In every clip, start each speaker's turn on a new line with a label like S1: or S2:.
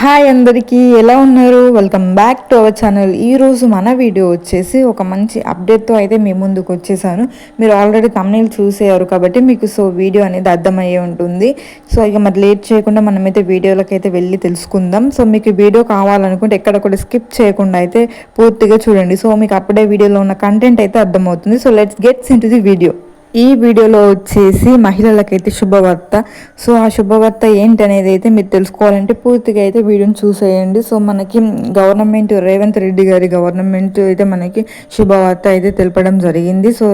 S1: Hi అందరికీ ఎలా ఉన్నారు? Welcome back to our channel. ఈరోజు మన వీడియో వచ్చేసి ఒక మంచి అప్డేట్తో అయితే మీ ముందుకు వచ్చేసాను. మీరు ఆల్రెడీ తమ్నీళ్ళు చూసేయారు కాబట్టి మీకు సో వీడియో అనేది అర్థమయ్యే ఉంటుంది. సో ఇక మరి లేట్ చేయకుండా మనమైతే వీడియోలకైతే అయితే వెళ్ళి తెలుసుకుందాం. సో మీకు వీడియో కావాలనుకుంటే ఎక్కడ కూడా స్కిప్ చేయకుండా అయితే పూర్తిగా చూడండి. సో మీకు అప్పుడే వీడియోలో ఉన్న కంటెంట్ అయితే అర్థమవుతుంది. So let's gets into the video ఈ వీడియోలో వచ్చేసి మహిళలకైతే శుభవార్త. సో ఆ శుభవార్త ఏంటి అనేది అయితే మీరు తెలుసుకోవాలంటే పూర్తిగా అయితే వీడియోని చూసేయండి. సో మనకి గవర్నమెంట్ రేవంత్ రెడ్డి గారి గవర్నమెంట్ అయితే మనకి శుభవార్త అయితే తెలపడం జరిగింది. సో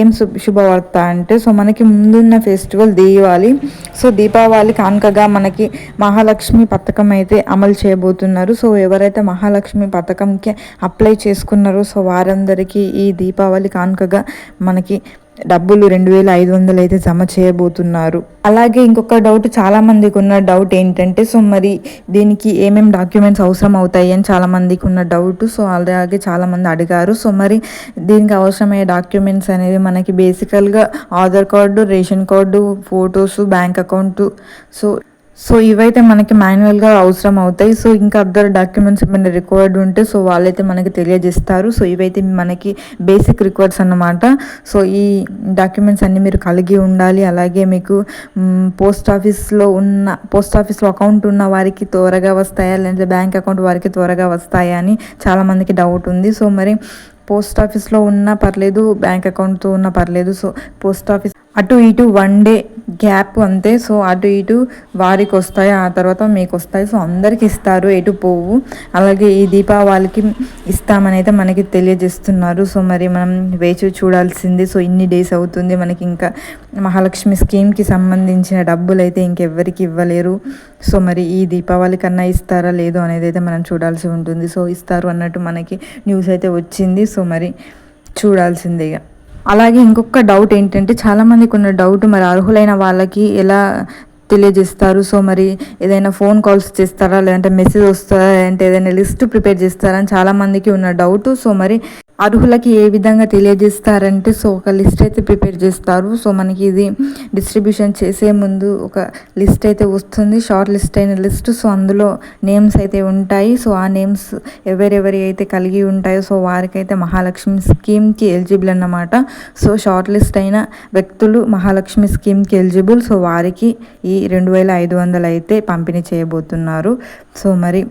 S1: ఏం శుభవార్త అంటే సో మనకి ముందున్న ఫెస్టివల్ దీపావళి. సో దీపావళి కానుకగా మనకి మహాలక్ష్మి పథకం అయితే అమలు చేయబోతున్నారు. సో ఎవరైతే మహాలక్ష్మి పథకంకి అప్లై చేసుకున్నారో సో వారందరికీ ఈ దీపావళి కానుకగా మనకి డబ్బులు రెండు వేల ఐదు వందలు అయితే జమ చేయబోతున్నారు. అలాగే ఇంకొక డౌట్ చాలా మందికి ఉన్న డౌట్ ఏంటంటే సో మరి దీనికి ఏమేమి డాక్యుమెంట్స్ అవసరం అవుతాయి? అని చాలా మందికి ఉన్న డౌట్ సో అలాగే చాలా మంది అడిగారు సో మరి దీనికి అవసరమయ్యే డాక్యుమెంట్స్ అనేది మనకి బేసికల్గా Aadhaar card ration card photos bank account so so ఇవైతే మనకి మాన్యువల్గా అవసరం అవుతాయి సో ఇంకా అదర్ డాక్యుమెంట్స్ ఏమైనా రిక్వైర్డ్ ఉంటే సో వాళ్ళైతే మనకి తెలియజేస్తారు. సో ఇవైతే మనకి బేసిక్ రిక్వైర్స్ అన్నమాట. సో ఈ డాక్యుమెంట్స్ అన్నీ మీరు కలిగి ఉండాలి. అలాగే మీకు పోస్ట్ ఆఫీస్లో ఉన్న పోస్ట్ ఆఫీస్లో అకౌంట్ ఉన్న వారికి త్వరగా వస్తాయా? లేదంటే బ్యాంక్ అకౌంట్ వారికి త్వరగా వస్తాయా అని చాలామందికి డౌట్ ఉంది. సో మరి పోస్ట్ ఆఫీస్లో ఉన్నా పర్లేదు బ్యాంక్ అకౌంట్తో ఉన్నా పర్లేదు. సో పోస్ట్ ఆఫీస్ అటు ఇటు వన్ డే గ్యాప్ అంతే. సో అటు ఇటు వారికి వస్తాయి ఆ తర్వాత మీకు వస్తాయి సో అందరికి ఇస్తారు ఎటు పోవు. అలాగే ఈ దీపావళికి ఇస్తామని అయితే మనకి తెలియజేస్తున్నారు. సో మరి మనం వేచి చూడాల్సింది. సో ఇన్ని డేస్ అవుతుంది. మనకి ఇంకా మహాలక్ష్మి స్కీమ్కి సంబంధించిన డబ్బులు అయితే ఇంకెవ్వరికి ఇవ్వలేరు. సో మరి ఈ దీపావళి కన్నా ఇస్తారా లేదో అనేది అయితే మనం చూడాల్సి ఉంటుంది. సో ఇస్తారు అన్నట్టు మనకి న్యూస్ అయితే వచ్చింది. సో మరి చూడాల్సిందే ఇక. అలాగే ఇంకొక డౌట్ ఏంటంటే చాలామందికి ఉన్న డౌట్ మరి అర్హులైన వాళ్ళకి ఎలా తెలియజేస్తారు? సో మరి ఏదైనా ఫోన్ కాల్స్ చేస్తారా? లేదంటే మెసేజ్ వస్తారా లేదంటే ఏదైనా లిస్ట్ ప్రిపేర్ చేస్తారా? అని చాలామందికి ఉన్న డౌట్ సో మరి అర్హులకి ఏ విధంగా తెలియజేస్తారంటే సో ఒక లిస్ట్ అయితే ప్రిపేర్ చేస్తారు. సో మనకి ఇది డిస్ట్రిబ్యూషన్ చేసే ముందు ఒక లిస్ట్ అయితే వస్తుంది షార్ట్ లిస్ట్ అయిన లిస్ట్. సో అందులో నేమ్స్ అయితే ఉంటాయి. సో ఆ నేమ్స్ ఎవరెవరి అయితే కలిగి ఉంటాయో సో వారికైతే మహాలక్ష్మి స్కీమ్కి ఎలిజిబుల్ అన్నమాట. సో షార్ట్ లిస్ట్ అయిన వ్యక్తులు మహాలక్ష్మి స్కీమ్కి ఎలిజిబుల్. సో వారికి ఈ రెండు వేల ఐదు వందలు అయితే పంపిణీ చేయబోతున్నారు. సో మరి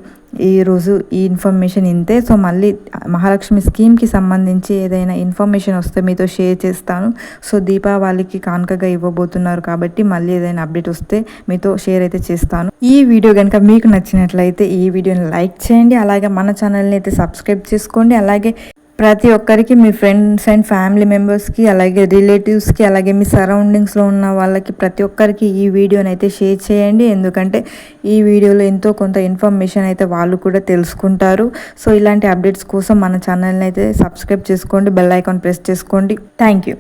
S1: ఈరోజు ఈ ఇన్ఫర్మేషన్ ఇంతే. సో మళ్ళీ మహాలక్ష్మి స్కీమ్కి సంబంధించి ఏదైనా ఇన్ఫర్మేషన్ వస్తే మీతో షేర్ చేస్తాను. సో దీపావళికి కానుకగా ఇవ్వబోతున్నారు కాబట్టి మళ్ళీ ఏదైనా అప్డేట్ వస్తే మీతో షేర్ అయితే చేస్తాను. ఈ వీడియో కనుక మీకు నచ్చినట్లయితే ఈ వీడియోని లైక్ చేయండి. అలాగే మన ఛానల్ని అయితే సబ్స్క్రైబ్ చేసుకోండి. అలాగే ప్రతి ఒక్కరికి మీ ఫ్రెండ్స్ అండ్ ఫ్యామిలీ మెంబర్స్కి అలాగే రిలేటివ్స్కి అలాగే మీ సరౌండింగ్స్లో ఉన్న వాళ్ళకి ప్రతి ఒక్కరికి ఈ వీడియోని అయితే షేర్ చేయండి. ఎందుకంటే ఈ వీడియోలో ఎంతో కొంత ఇన్ఫర్మేషన్ అయితే వాళ్ళు కూడా తెలుసుకుంటారు. సో ఇలాంటి అప్డేట్స్ కోసం మన ఛానల్ని అయితే సబ్స్క్రైబ్ చేసుకోండి. బెల్ ఐకాన్ ప్రెస్ చేసుకోండి. Thank you.